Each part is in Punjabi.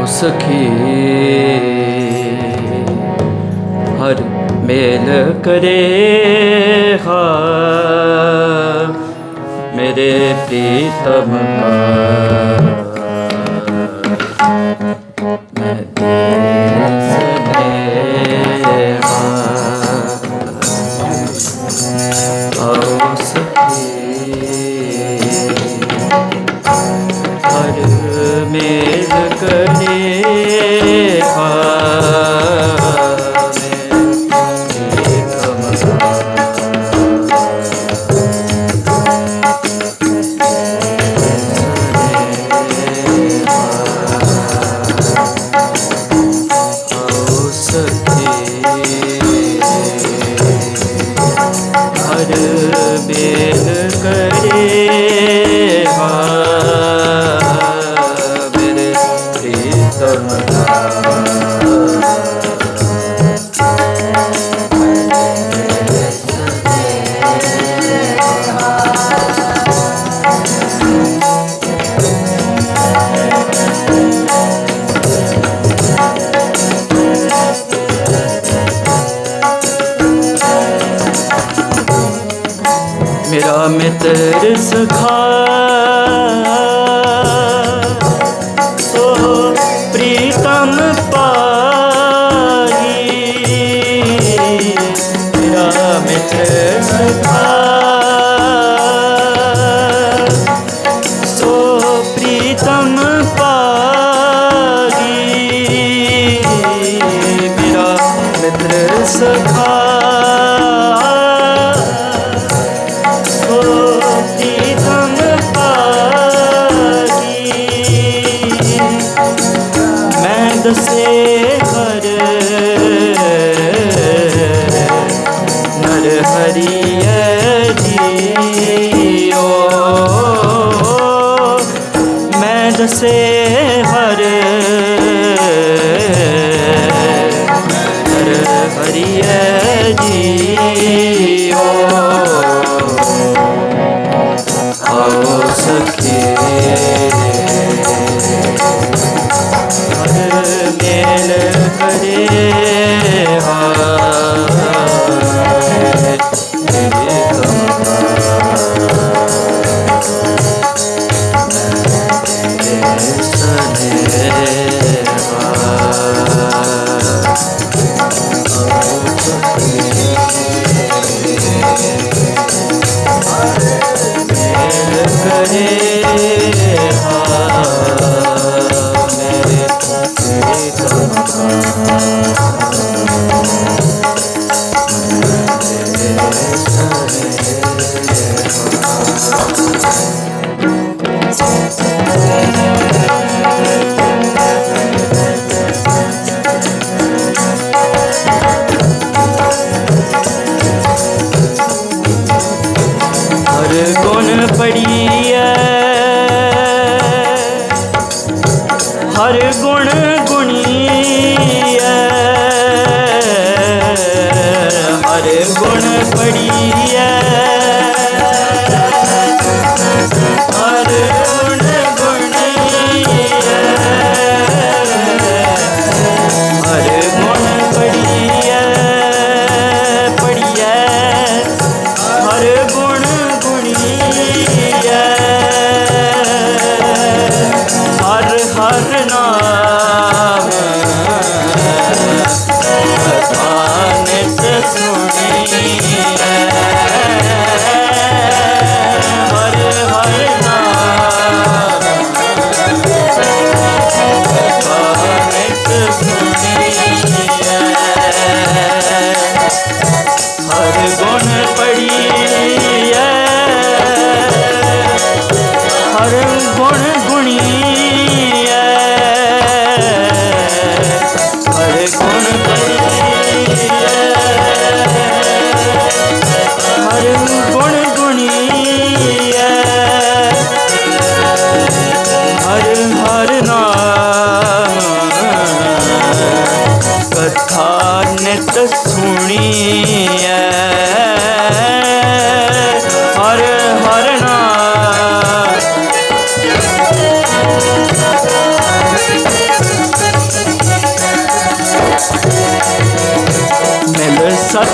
ਆਓ ਸਖੀ ਹਰ ਮੇਲ ਕਰੇ ਹਾ ਮੇਰੇ ਪ੍ਰੀਤਮ ਕਾ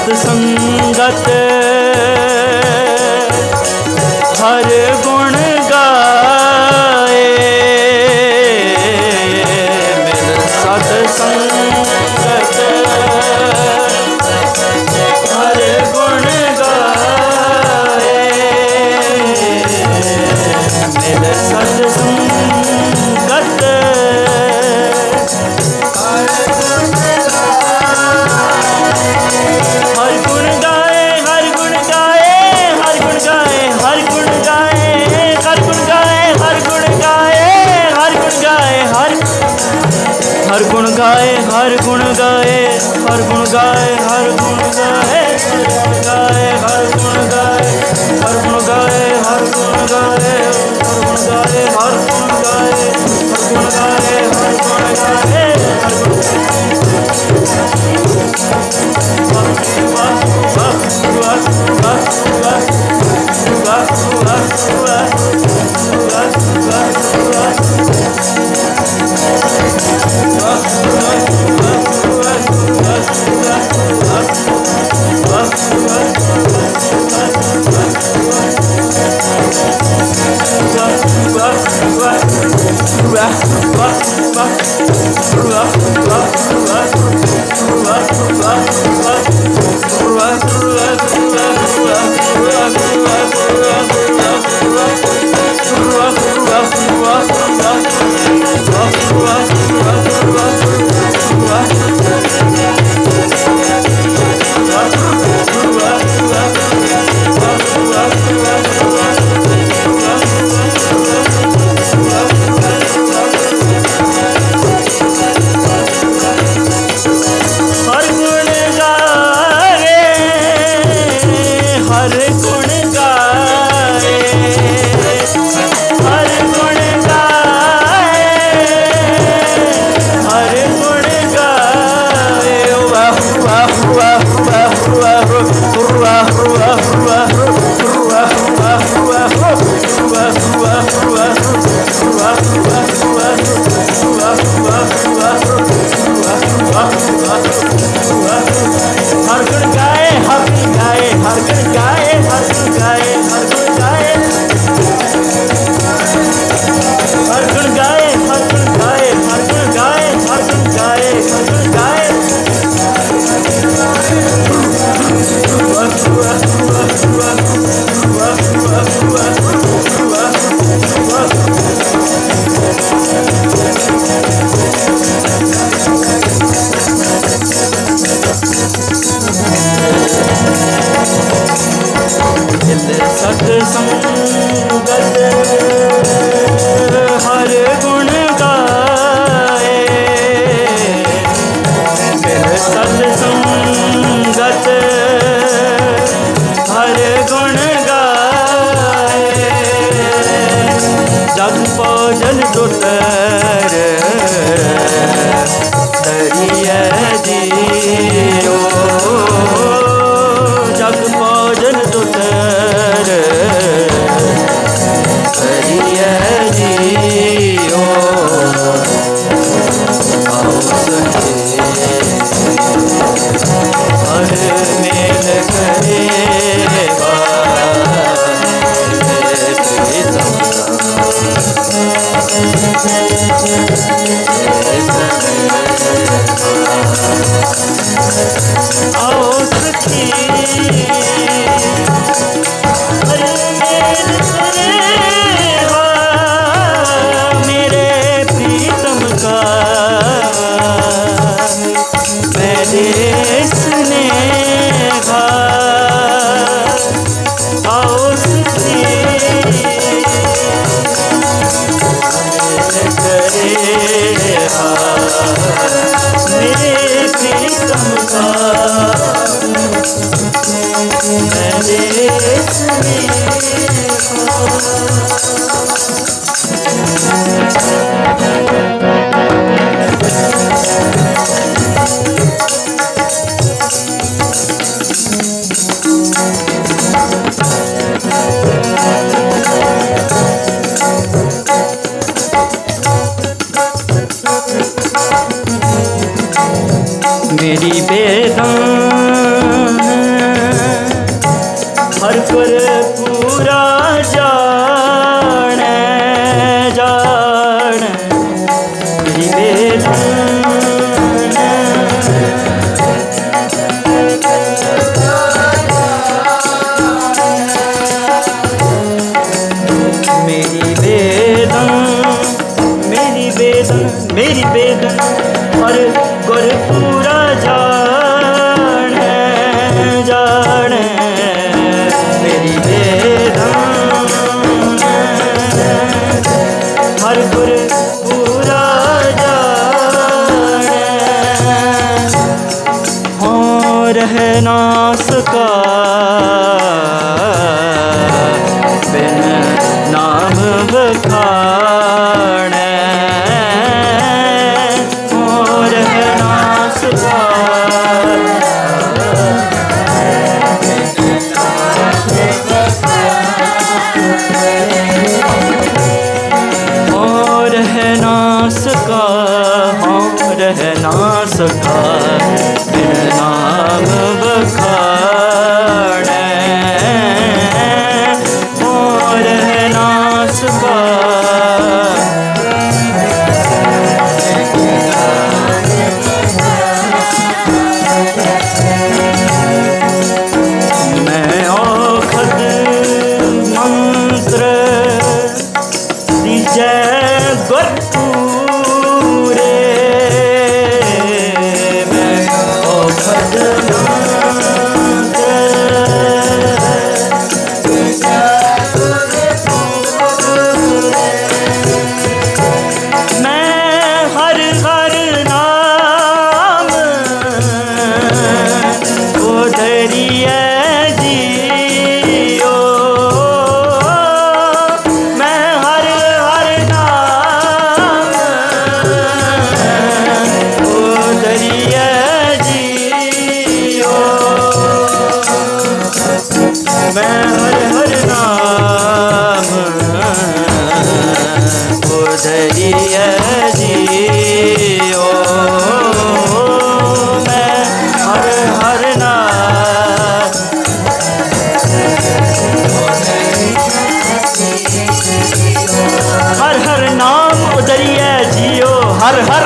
ਸਤ ਸੰਗਤ I बेदन मेरी बेदन और गुरपुर தொற்க ਮੈਂ ਹਰ ਹਰ ਨਾਮ ਉਦਰੀਏ ਜੀਓ ਮੈਂ ਹਰ ਹਰ ਨਾਮ ਹਰ ਹਰ ਨਾਮ ਉਦਰੀਏ ਜੀਓ ਹਰ ਹਰ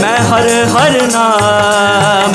ਮੈਂ ਹਰ ਹਰ ਨਾਮ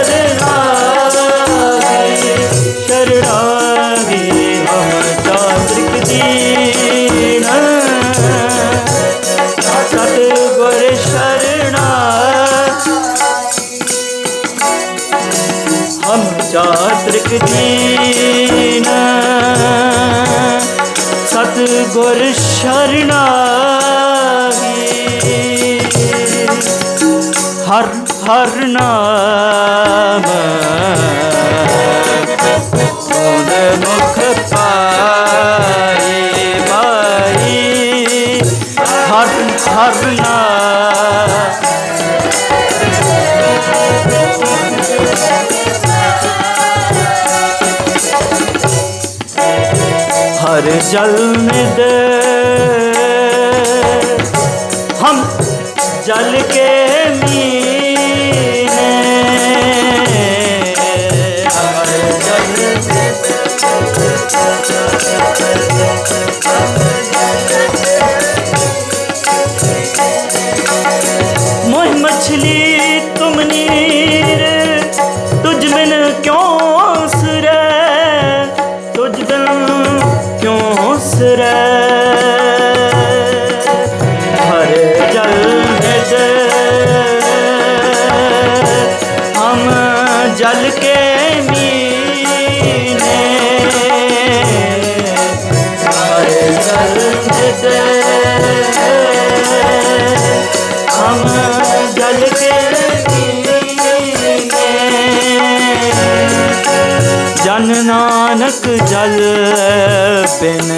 ਸਤਿਗੁਰ ਸ਼ਰਨਾਗੀ ਹਰ ਹਰ ਨਾਮ ਓਨ ਮੁਖ ਪਾਏ ਬਾਈ ਹਰ ਹਰ ਨਾਮ हर जल में दे ਨਾਨਕ ਜਲ ਪਿਨ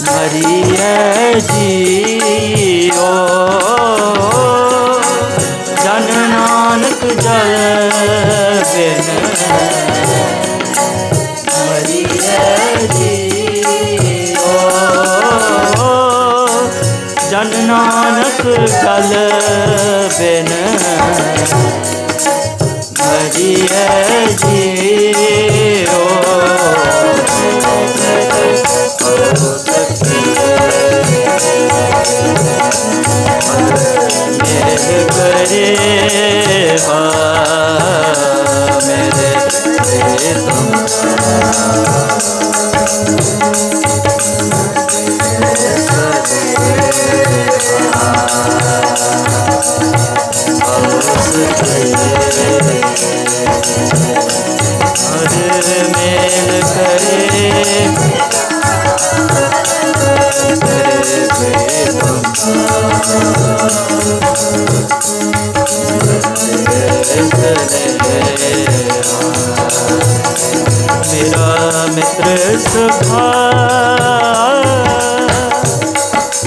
ਮਰੀਏ ਜੀਓ ਜਨ ਨਾਨਕ ਜਲ ਪਿਨ ਮਰੀਏ ਜੀਓ ਜਨ ਨਾਨਕ ਜਲ ਬਿਨ ਭਜੀਐ ਜੀਓ ਮੇਰੇ ਕਰੇ ਹਾ ਮੇਰੇ ਪ੍ਰੀਤਮ ਹਰ ਮਿੱਤਰ ਸੁਖਾ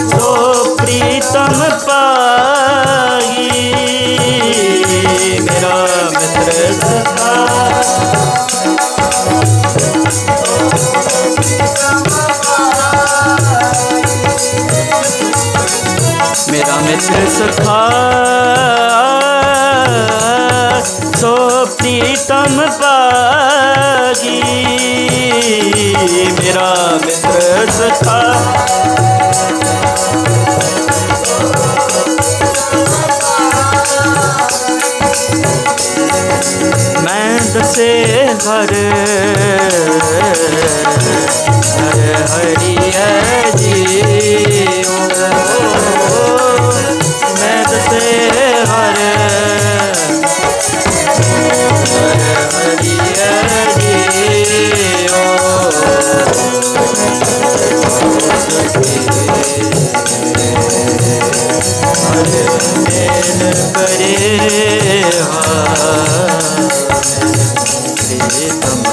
ਸੋ ਪ੍ਰੀਤਮ ਪਾਈ ਮੇਰਾ ਮਿੱਤਰ ਸੁਖਾ ਮੇਰਾ ਮਿੱਤਰ ਸਖਾ ਮਿੱਤਰ ਸਖਾ ਮੈਂ ਦਸੇ ਹਰ ਹਰੀ ਹੈ ਹਾ ਪ੍ਰੀਤਮ